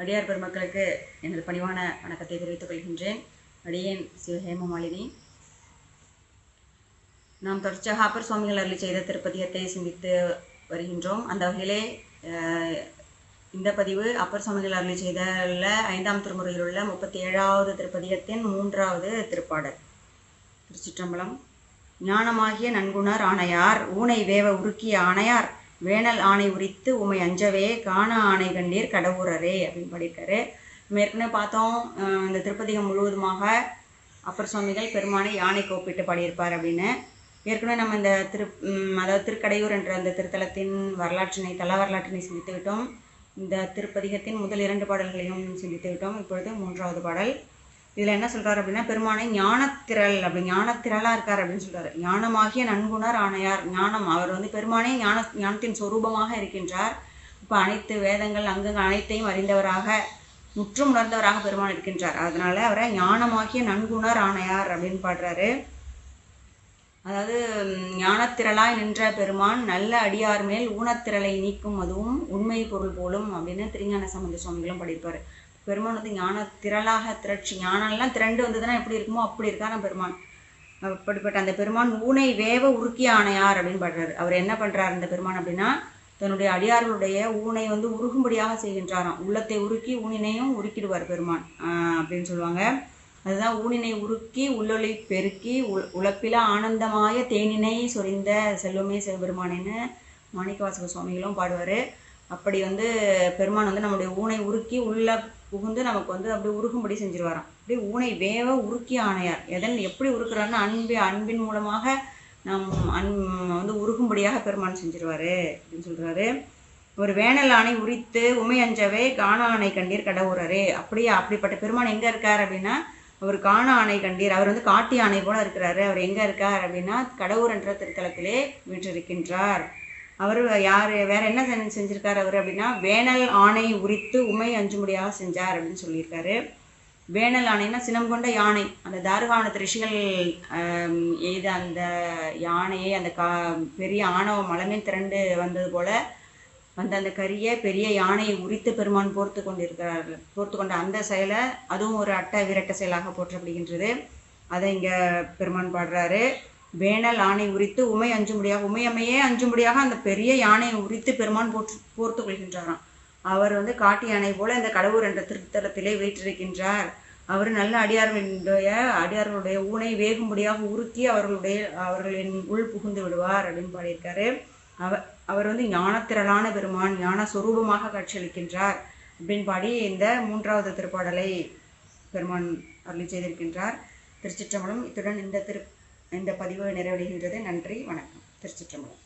அடியார் பெருமக்களுக்கு எனது பணிவான வணக்கத்தை தெரிவித்துக் கொள்கின்றேன். அடியேன் சிவ ஹேமமாலினி. நாம் தொடர்ச்சியாக அப்பர் சுவாமிகள் அருளி செய்த திருப்பதியத்தை சிந்தித்து வருகின்றோம். அந்த வகையிலே இந்த பதிவு அப்பர் சுவாமிகள் அருளி செய்தல ஐந்தாம் திருமுறையில் உள்ள முப்பத்தி ஏழாவது திருப்பதியத்தின் மூன்றாவது திருப்பாடல். திருச்சிற்றம்பலம். ஞானமாகிய நன்குணர் ஆணையார் ஊனை வேவ உருக்கிய ஆணையார் வேணல் ஆணை உரித்து உமை அஞ்சவே காண ஆணை கண்டீர் கடவுரரே அப்படின்னு பாடியிருக்காரு. நம்ம ஏற்கனவே பார்த்தோம் இந்த திருப்பதிகம் முழுவதுமாக அப்பர் சுவாமிகள் பெருமானை யானை கோப்பிட்டு பாடியிருப்பார் அப்படின்னு. ஏற்கனவே நம்ம இந்த திரு அதாவது திருக்கடையூர் என்ற அந்த திருத்தலத்தின் வரலாற்றினை தல வரலாற்றினை சிந்தித்து விட்டோம் இந்த திருப்பதிகத்தின் முதல் இரண்டு பாடல்களையும் சிந்தித்து விட்டோம் இப்பொழுது மூன்றாவது பாடல் இதில் என்ன சொல்றாரு அப்படின்னா பெருமானை ஞானத்திரள் அப்படி ஞானத்திரளா இருக்கார் அப்படின்னு சொல்றாரு. ஞானமாகிய நன்குணர் ஆணையார் ஞானம் அவர் வந்து பெருமானே ஞான ஞானத்தின் சொரூபமாக இருக்கின்றார். இப்போ அனைத்து வேதங்கள் அங்கு அனைத்தையும் அறிந்தவராக முற்றும் உணர்ந்தவராக பெருமான் இருக்கின்றார். அதனால அவரை ஞானமாகிய நன்குணர் ஆணையார் அப்படின்னு பாடுறாரு. அதாவது ஞானத்திரளாய் நின்ற பெருமான் நல்ல அடியார் மேல் ஊனத்திரளை நீக்கும் அதுவும் உண்மை பொருள் போலும் அப்படின்னு திருஞான சம்பந்த சுவாமிகளும் படிப்பார் பெருமான் வந்து ஞான திரளாக திரட்சி ஞானம்லாம் திரண்டு வந்ததுன்னா எப்படி இருக்குமோ அப்படி இருக்காராம் பெருமான். அப்படிப்பட்ட அந்த பெருமான் ஊனை வேவ உருக்கிய ஆணையார் அப்படின்னு பாடுறாரு. அவர் என்ன பண்ணுறார் அந்த பெருமான் அப்படின்னா தன்னுடைய அடியார்களுடைய ஊனை வந்து உருகும்படியாக செய்கின்றாராம். உள்ளத்தை உருக்கி ஊனினையும் உருக்கிடுவார் பெருமான். அப்படின்னு சொல்லுவாங்க. அதுதான் ஊனினை உருக்கி உள்ளொளி பெருக்கி உ- உழப்பில ஆனந்தமாய தேனினை சொரிந்த செல்வமே சிவபெருமானேன்னு மாணிக்கவாசக சுவாமிகளும் பாடுவார். அப்படி வந்து பெருமான் வந்து நம்முடைய ஊனை உருக்கி உள்ள புகுந்து நமக்கு வந்து அப்படியே உருகும்படி செஞ்சிருவாராம். அப்படியே ஊனை வேவ உருக்கி ஆணையார். எதன் எப்படி உருக்குறாருன்னா அன்பு அன்பின் மூலமாக நம் அன் வந்து உருகும்படியாக பெருமான் செஞ்சிருவாரு அப்படின்னு சொல்றாரு. ஒரு வேனல் ஆணை உரித்து உமை அஞ்சவே காண ஆணை கண்டீர் கடவுறாரு. அப்படியே அப்படிப்பட்ட பெருமான் எங்க இருக்கார் அப்படின்னா அவர் காண ஆணை கண்டீர். அவர் வந்து காட்டி ஆணை போல இருக்கிறாரு. அவர் எங்க இருக்கார் அப்படின்னா கடவுர் என்ற திருத்தலத்திலே வீற்றிருக்கின்றார். அவர் யார் வேற என்ன செஞ்சு- செஞ்சிருக்காரு அவர் அப்படின்னா வேனல் ஆணை உரித்து உமை அஞ்சுமுடியாக செஞ்சார் அப்படின்னு சொல்லியிருக்காரு. வேனல் ஆணைனா சினம் கொண்ட யானை. அந்த தாருகாவனத்து ரிஷிகள் எய்த அந்த யானையை அந்த கா பெரிய ஆணவ மலமே திரண்டு வந்தது போல வந்த அந்த கரிய பெரிய யானையை உரித்து பெருமான் போர்த்து கொண்டிருக்கிறார். போர்த்து கொண்ட அந்த செயலை அதுவும் ஒரு அட்ட விரட்ட செயலாக போற்றப்படுகின்றது. அதை இங்கே பெருமான் பாடுறாரு. வேணல் ஆணை உரித்து உமை அஞ்சும்படியாக உமையம்மையே அஞ்சும்படியாக அந்த பெரிய யானையை உரித்து பெருமான் போற்று போர்த்து கொள்கின்றாராம். அவர் வந்து காட்டு யானை போல இந்த கடவுர் என்ற திருத்தலத்திலே வீற்றிருக்கின்றார். அவர் நல்ல அடியார்களுடைய அடியார்களுடைய ஊனை வேகும்படியாக உருக்கி அவர்களுடைய அவர்களின் உள் புகுந்து விடுவார் அப்படின்னு பாடியிருக்காரு. அவர் அவர் வந்து ஞானத்திரளான பெருமான் ஞான சொரூபமாக காட்சியளிக்கின்றார் அப்படின்னு பாடி இந்த மூன்றாவது திருப்பாடலை பெருமான் அருளி செய்திருக்கின்றார். திருச்சிற்றம்பலம் இத்துடன் இந்த திரு இந்த பதிவு நிறைவடைகின்றது. நன்றி வணக்கம். திருச்சிற்றம்பலம்.